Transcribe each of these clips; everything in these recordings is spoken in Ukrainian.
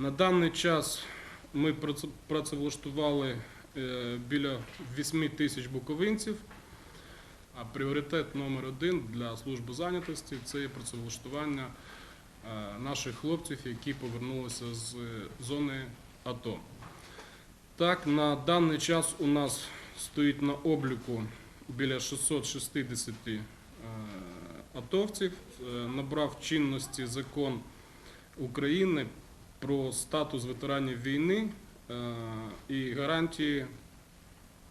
На даний час ми праце- працевлаштували е, біля 8 тисяч буковинців. А пріоритет номер один для служби зайнятості це працевлаштування е, наших хлопців, які повернулися з зони АТО. Так, на даний час у нас стоїть на обліку біля 660 е, атовців. Набрав чинності закон України про статус ветеранів війни е, і гарантії,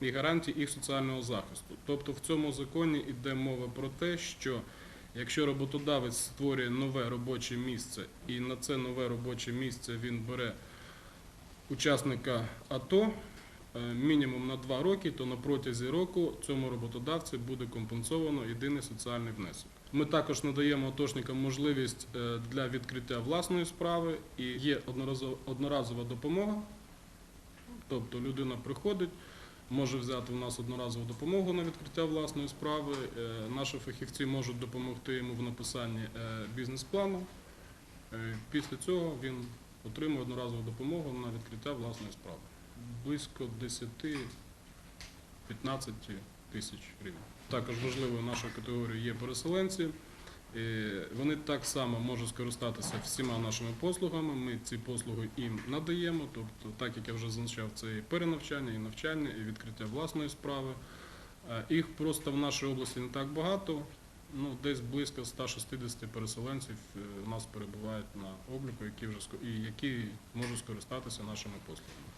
і гарантії їх соціального захисту. Тобто в цьому законі йде мова про те, що якщо роботодавець створює нове робоче місце і на це нове робоче місце він бере учасника АТО мінімум на два роки, то на протязі року цьому роботодавцю буде компенсовано єдиний соціальний внесок. Ми також надаємо атошникам можливість е, для відкриття власної справи і є одноразова, допомога. Тобто людина приходить, може взяти у нас одноразову допомогу на відкриття власної справи. Е, Наші фахівці можуть допомогти йому в написанні е, бізнес-плану. Е, Після цього він отримує одноразову допомогу на відкриття власної справи. Близько 10-15 тисяч гривень. Також важливою нашою категорією є переселенці. Е, Вони так само можуть скористатися всіма нашими послугами. Ми ці послуги їм надаємо. Тобто, так як я вже зазначав, це і перенавчання, і навчання, і відкриття власної справи. Е, Їх просто в нашій області не так багато. Ну, десь близько 160 переселенців е, у нас перебувають на обліку, які вже і які можуть скористатися нашими послугами.